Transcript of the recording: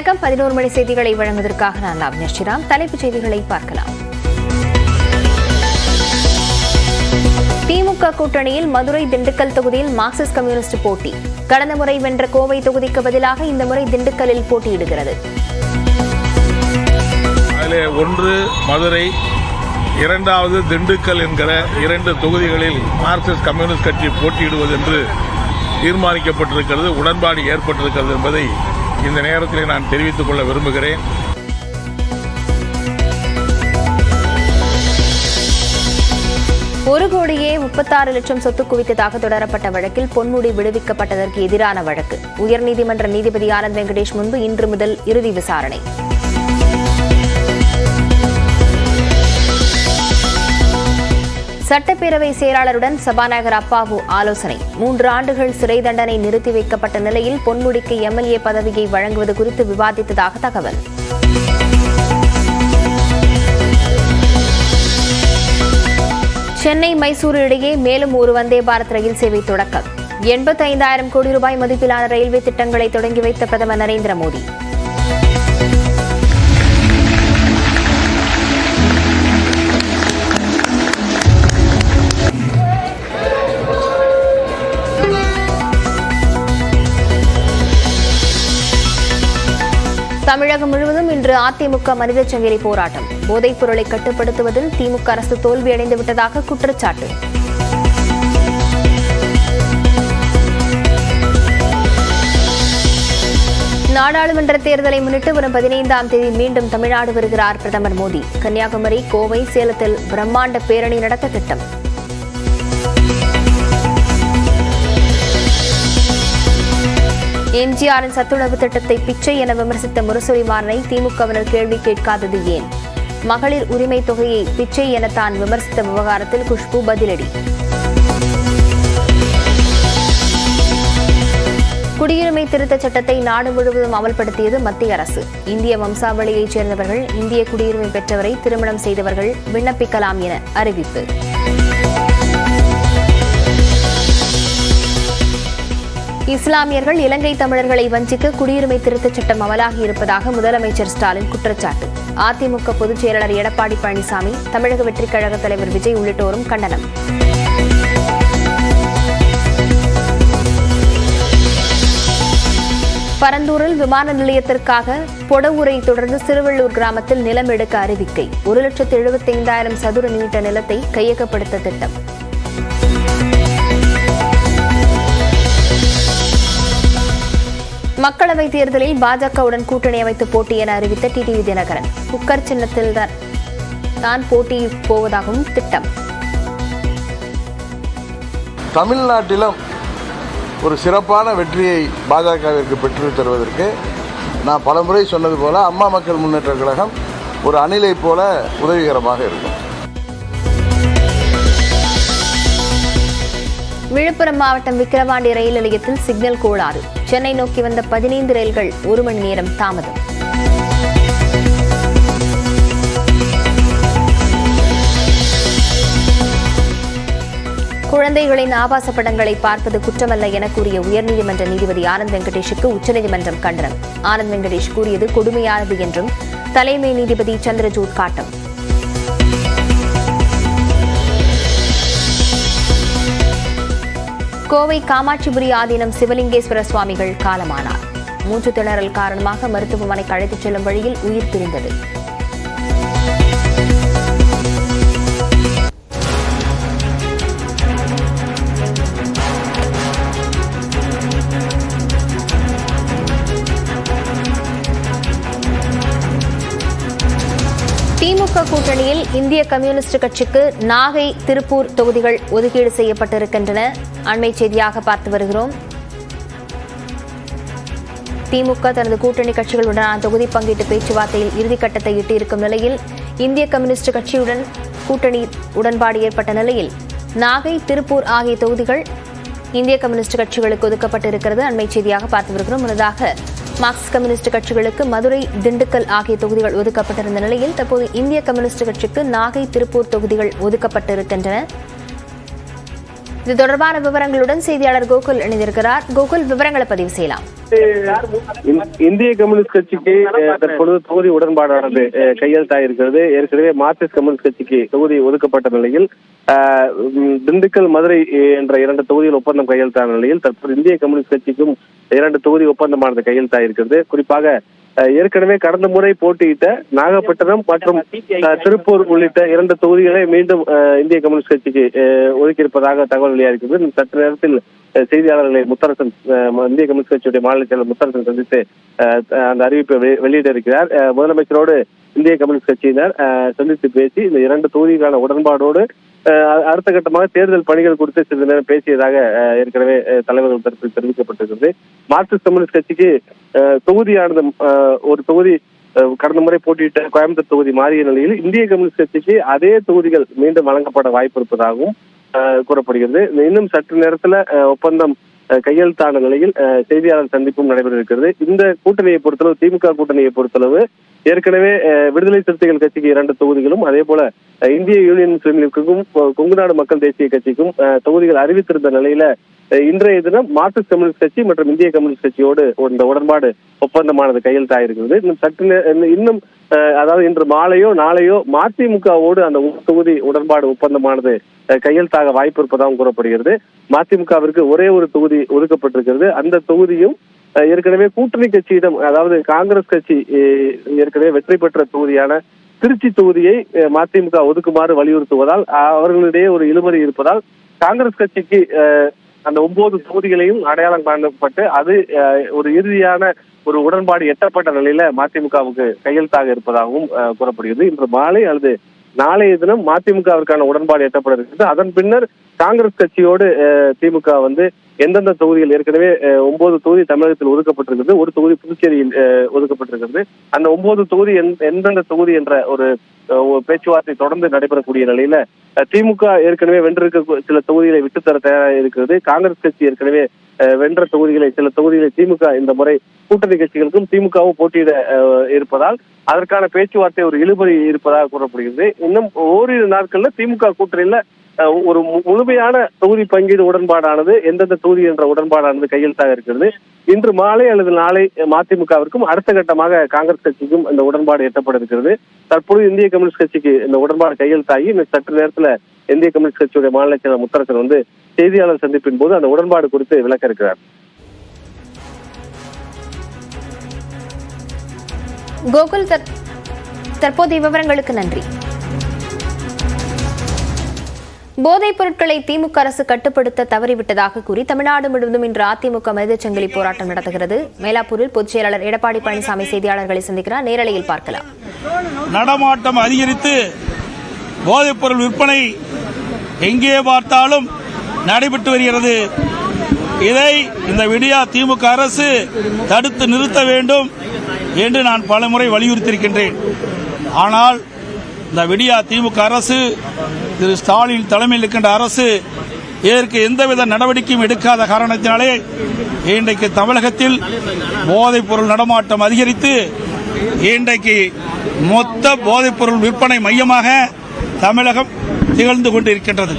வணக்கம். பதினோரு மணி செய்திகளை வழங்குவதற்காக நான் லாவண்யா ஸ்ரீராம். தலைப்புச் செய்திகளை பார்க்கலாம். திமுக கூட்டணியில் மதுரை திண்டுக்கல் தொகுதியில் மார்க்சிஸ்ட் கம்யூனிஸ்ட் போட்டி. கடந்த முறை வென்ற கோவை தொகுதிக்கு பதிலாக இந்த முறை திண்டுக்கல்லில் போட்டியிடுகிறது. ஒன்று மதுரை இரண்டாவது திண்டுக்கல் என்கிற இரண்டு தொகுதிகளில் மார்க்சிஸ்ட் கம்யூனிஸ்ட் கட்சி போட்டியிடுவது என்று தீர்மானிக்கப்பட்டிருக்கிறது உடன்பாடு ஏற்பட்டிருக்கிறது என்பதை இந்த நேரத்தில் நான் தெரிவித்துக் கொள்ள விரும்புகிறேன். ஒரு கோடியே முப்பத்தாறு லட்சம் சொத்து குவித்ததாக தொடரப்பட்ட வழக்கில் பொன்முடி விடுவிக்கப்பட்டதற்கு எதிரான வழக்கு. உயர்நீதிமன்ற நீதிபதி ஆனந்த் வெங்கடேஷ் முன்பு இன்று முதல் இறுதி விசாரணை. சட்டப்பேரவை செயலாளருடன் சபாநாயகர் அப்பாவு ஆலோசனை. மூன்று ஆண்டுகள் சிறை தண்டனை நிறுத்தி வைக்கப்பட்ட நிலையில் பொன்முடிக்கு எம்எல்ஏ பதவியை வழங்குவது குறித்து விவாதித்ததாக தகவல். சென்னை மைசூரு இடையே மேலும் ஒரு வந்தே பாரத் ரயில் சேவை தொடக்கம். எண்பத்தைந்தாயிரம் கோடி ரூபாய் மதிப்பிலான ரயில்வே திட்டங்களை தொடங்கி வைத்த பிரதமர் நரேந்திர மோடி. தமிழகம் முழுவதும் இன்று அதிமுக மனித சங்கிலி போராட்டம். போதைப் பொருளை கட்டுப்படுத்துவதில் திமுக அரசு தோல்வியடைந்து விட்டதாக குற்றச்சாட்டு. நாடாளுமன்ற தேர்தலை முன்னிட்டு வரும் பதினைந்தாம் தேதி மீண்டும் தமிழ்நாடு வருகிறார் பிரதமர் மோடி. கன்னியாகுமரி கோவை சேலத்தில் பிரம்மாண்ட பேரணி நடத்த திட்டம். எம்ஜிஆரின் சத்துணவு திட்டத்தை பிச்சை என விமர்சித்த முரசொலி மாறனை திமுகவினர் கேள்வி கேட்காதது ஏன்? மகளிர் உரிமை தொகையை பிச்சை என தான் விமர்சித்த விவகாரத்தில் குஷ்பு பதிலடி. குடியுரிமை திருத்த சட்டத்தை நாடு முழுவதும் அமல்படுத்தியது மத்திய அரசு. இந்திய வம்சாவளியைச் சேர்ந்தவர்கள் இந்திய குடியுரிமை பெற்றவரை திருமணம் செய்தவர்கள் விண்ணப்பிக்கலாம் என அறிவிப்பு. இஸ்லாமியர்கள் இலங்கை தமிழர்களை வஞ்சிக்க குடியுரிமை திருத்தச் சட்டம் அமலாகி இருப்பதாக முதலமைச்சர் ஸ்டாலின் குற்றச்சாட்டு. அதிமுக பொதுச் செயலாளர் எடப்பாடி பழனிசாமி தமிழக வெற்றிக் கழக தலைவர் விஜய் உள்ளிட்டோரும் கண்டனம். பரந்தூரில் விமான நிலையத்திற்காக பொடவுரை தொடர்ந்து சிறுவள்ளூர் கிராமத்தில் நிலம் எடுக்க அறிவிக்கை. ஒரு லட்சத்து எழுபத்தைந்தாயிரம் சதுர மீட்டர் நிலத்தை கையகப்படுத்த திட்டம். மக்களவைத் தேர்தலில் பாஜகவுடன் கூட்டணி அமைத்து போட்டி என அறிவித்த டிடிவி தினகரன். குக்கர் சின்னத்தில் தான் தான் போட்டி போவதாகவும் திட்டம். தமிழ்நாட்டிலும் ஒரு சிறப்பான வெற்றியை பாஜகவிற்கு பெற்று தருவதற்கு நான் பலமுறை சொன்னது போல அம்மா மக்கள் முன்னேற்ற கழகம் ஒரு அணிலை போல உதவிகரமாக இருக்கும். விழுப்புரம் மாவட்டம் விக்கிரவாண்டி ரயில் நிலையத்தில் சிக்னல் கோளாறு. சென்னை நோக்கி வந்த பதினைந்து ரயில்கள் ஒரு மணி நேரம் தாமதம். குழந்தைகளின் ஆபாச படங்களை பார்ப்பது குற்றமல்ல என கூறிய உயர்நீதிமன்ற நீதிபதி ஆனந்த் வெங்கடேஷுக்கு உச்சநீதிமன்றம் கண்டனம். ஆனந்த் வெங்கடேஷ் கூறியது கொடுமையானது என்றும் தலைமை நீதிபதி சந்திரசூட் காட்டம். கோவை காமாட்சிபுரி ஆதீனம் சிவலிங்கேஸ்வர சுவாமிகள் காலமானார். மூச்சு திணறல் காரணமாக மருத்துவமனைக்கு அழைத்துச் செல்லும் வழியில் உயிர் பிரிந்தது. கூட்டணியில் இந்திய கம்யூனிஸ்ட் கட்சிக்கு நாகை திருப்பூர் தொகுதிகள் ஒதுக்கீடு செய்யப்பட்டிருக்கின்றன. அண்மை செய்தியாக பார்த்து வருகிறோம். திமுக தனது கூட்டணி கட்சிகளுடனான தொகுதி பங்கீட்டு பேச்சுவார்த்தையில் இறுதிக்கட்டத்தை எட்டியிருக்கும் நிலையில் இந்திய கம்யூனிஸ்ட் கட்சியுடன் கூட்டணி உடன்பாடு ஏற்பட்ட நிலையில் நாகை திருப்பூர் ஆகிய தொகுதிகள் இந்திய கம்யூனிஸ்ட் கட்சிகளுக்கு ஒதுக்கப்பட்டிருக்கிறது. அண்மை செய்தியாக பார்த்து வருகிறோம். முன்னதாக மார்க்சிஸ்ட் கம்யூனிஸ்ட் கட்சிகளுக்கு மதுரை திண்டுக்கல் ஆகிய தொகுதிகள் ஒதுக்கப்பட்டிருந்த நிலையில் தற்போது இந்திய கம்யூனிஸ்ட் கட்சிக்கு நாகை திருப்பூர் தொகுதிகள் ஒதுக்கப்பட்டிருக்கின்றன. இது தொடர்பான விவரங்களுடன் செய்தியாளர் கோகுல் இணைந்திருக்கிறார். கோகுல் விவரங்களை பதிவு செய்யலாம். இந்திய கம்யூனிஸ்ட் கட்சிக்கு தற்பொழுது தொகுதி உடன்பாடானது கையெழுத்தாயிருக்கிறது. ஏற்கனவே மார்க்சிஸ்ட் கம்யூனிஸ்ட் கட்சிக்கு தொகுதி ஒதுக்கப்பட்ட நிலையில் திண்டுக்கல் மதுரை என்ற இரண்டு தொகுதியில் ஒப்பந்தம் கையெழுத்தான நிலையில் தற்போது இந்திய கம்யூனிஸ்ட் கட்சிக்கும் இரண்டு தொகுதி ஒப்பந்தமானது கையெழுத்தாயிருக்கிறது. குறிப்பாக ஏற்கனவே கடந்த முறை போட்டியிட்ட நாகப்பட்டினம் மற்றும் திருப்பூர் உள்ளிட்ட இரண்டு தொகுதிகளை மீண்டும் இந்திய கம்யூனிஸ்ட் கட்சிக்கு அஹ், ஒதுக்கியிருப்பதாக தகவல் வெளியாகிறது சற்று நேரத்தில் அஹ், செய்தியாளர்களை முத்தரசன் அஹ், இந்திய கம்யூனிஸ்ட் கட்சியுடைய மாநில செயலர் முத்தரசன் சந்தித்து அஹ், அந்த அறிவிப்பை வெளியிட இருக்கிறார் அஹ், முதலமைச்சரோடு இந்திய கம்யூனிஸ்ட் கட்சியினர் சந்தித்து பேசி இந்த இரண்டு தொகுதிக்கான உடன்பாடோடு அடுத்த கட்டமாக தேர்தல் பணிகள் குறித்து சிறிது நேரம் பேசியதாக ஏற்கனவே தலைவர்கள் தரப்பில் தெரிவிக்கப்பட்டிருக்கிறது. மார்க்சிஸ்ட் கம்யூனிஸ்ட் கட்சிக்கு தொகுதியானது ஒரு தொகுதி கடந்த முறை போட்டியிட்ட கோயம்புத்தூர் தொகுதி மாறிய நிலையில் இந்திய கம்யூனிஸ்ட் கட்சிக்கு அதே தொகுதிகள் மீண்டும் வழங்கப்பட வாய்ப்பு இருப்பதாகவும் அஹ், கூறப்படுகிறது இன்னும் சற்று நேரத்துல ஒப்பந்தம் அஹ், கையெழுத்தான நிலையில் செய்தியாளர் சந்திப்பும் நடைபெற இருக்கிறது. இந்த கூட்டணியை பொறுத்தளவு திமுக கூட்டணியை பொறுத்தளவு ஏற்கனவே விடுதலை சிறுத்தைகள் கட்சிக்கு இரண்டு தொகுதிகளும் அதே போல இந்திய யூனியன் முஸ்லீம் லீக்குக்கும் கொங்கு நாடு மக்கள் தேசிய கட்சிக்கும் தொகுதிகள் அறிவித்திருந்த நிலையில இன்றைய தினம் மார்க்சிஸ்ட் கம்யூனிஸ்ட் கட்சி மற்றும் இந்திய கம்யூனிஸ்ட் கட்சியோடு இந்த உடன்பாடு ஒப்பந்தமானது கையெழுத்தாயிருக்கிறது இன்னும் சற்று இன்னும் அஹ், அதாவது இன்று மாலையோ நாளையோ மதிமுகவோடு அந்த தொகுதி உடன்பாடு ஒப்பந்தமானது கையெழுத்தாக வாய்ப்பு இருப்பதாகவும் கூறப்படுகிறது. மதிமுகவிற்கு ஒரே ஒரு தொகுதி ஒதுக்கப்பட்டிருக்கிறது. அந்த தொகுதியும் ஏற்கனவே கூட்டணி கட்சியிடம் அதாவது காங்கிரஸ் கட்சி ஏற்கனவே வெற்றி பெற்ற தொகுதியான திருச்சி தொகுதியை மதிமுக ஒதுக்குமாறு வலியுறுத்துவதால் அவர்களிடையே ஒரு இழுபறி இருப்பதால் காங்கிரஸ் கட்சிக்கு அந்த ஒன்பது தொகுதிகளையும் அடையாளம் காணப்பட்டு அது அஹ், ஒரு இறுதியான ஒரு உடன்பாடு எட்டப்பட்ட நிலையில மதிமுகவுக்கு கையெழுத்தாக இருப்பதாகவும் அஹ், கூறப்படுகிறது. இன்று மாலை அல்லது நாளைய தினம் மதிமுகவிற்கான உடன்பாடு எட்டப்பட இருக்கிறது அதன் பின்னர் காங்கிரஸ் கட்சியோடு அஹ், திமுக வந்து எந்தெந்த தொகுதிகள் ஏற்கனவே ஒன்பது தொகுதி தமிழகத்தில் ஒதுக்கப்பட்டிருக்கிறது ஒரு தொகுதி புதுச்சேரியில் ஒதுக்கப்பட்டிருக்கிறது. அந்த ஒன்பது தொகுதி எந்த- எந்தெந்த தொகுதி என்ற ஒரு பேச்சுவார்த்தை தொடர்ந்து நடைபெறக்கூடிய நிலையில திமுக ஏற்கனவே வென்றிருக்க சில தொகுதிகளை விட்டுத்தர தயாராக இருக்கிறது. காங்கிரஸ் கட்சி ஏற்கனவே வென்ற தொகுதிகளை சில தொகுதிகளை திமுக இந்த முறை கூட்டணி கட்சிகளுக்கும் திமுகவும் போட்டியிட இருப்பதால் அதற்கான பேச்சுவார்த்தை ஒரு இழுபறி இருப்பதாக கூறப்படுகிறது. இன்னும் ஓரிரு நாட்கள்ல திமுக கூட்டணியில ஒரு முழுமையான தொகுதி பங்கீடு உடன்பாடானது எந்தெந்த தொகுதி என்ற உடன்பாடானது கையெழுத்தாக இருக்கிறது இன்று மாலை அல்லது நாளை மதிமுகவிற்கும் அடுத்த கட்டமாக காங்கிரஸ் கட்சிக்கும் இந்த உடன்பாடு எட்டப்பட இருக்கிறது தற்போது இந்திய கம்யூனிஸ்ட் கட்சிக்கு இந்த உடன்பாடு கையெழுத்தாகி சற்று நேரத்தில் இந்திய கம்யூனிஸ்ட் கட்சியுடைய மாநில செயலர் முத்தரசன் வந்து செய்தியாளர் சந்திப்பின் போது அந்த உடன்பாடு குறித்து விளக்க இருக்கிறார் கோகுல் தற்போதைய விவரங்களுக்கு நன்றி போதைப் பொருட்களை திமுக அரசு கட்டுப்படுத்த தவறிவிட்டதாக கூறி தமிழ்நாடு முழுவதும் இன்று அதிமுக மனிதச்சங்கிலி போராட்டம் நடத்துகிறது. மேலாப்பூரில் பொதுச் செயலாளர் எடப்பாடி பழனிசாமி செய்தியாளர்களை சந்திக்கிறார். நேரலையில் பார்க்கலாம். நடமாட்டம் அதிகரித்து போதைப்பொருள் விற்பனை எங்கே பார்த்தாலும் நடைபெற்று வருகிறது. இதை இந்த விடியா திமுக அரசு தடுத்து நிறுத்த வேண்டும் என்று நான் பலமுறை வலியுறுத்தியிருக்கின்றேன். ஆனால் இந்த விடியா திமுக அரசு திரு ஸ்டாலின் தலைமையில் இருக்கின்ற அரசு இதற்கு எந்தவித நடவடிக்கையும் எடுக்காத காரணத்தினாலே இன்றைக்கு தமிழகத்தில் போதைப் பொருள் நடமாட்டம் அதிகரித்து இன்றைக்கு மொத்த போதைப் பொருள் விற்பனை மையமாக தமிழகம் திகழ்ந்து கொண்டிருக்கின்றது.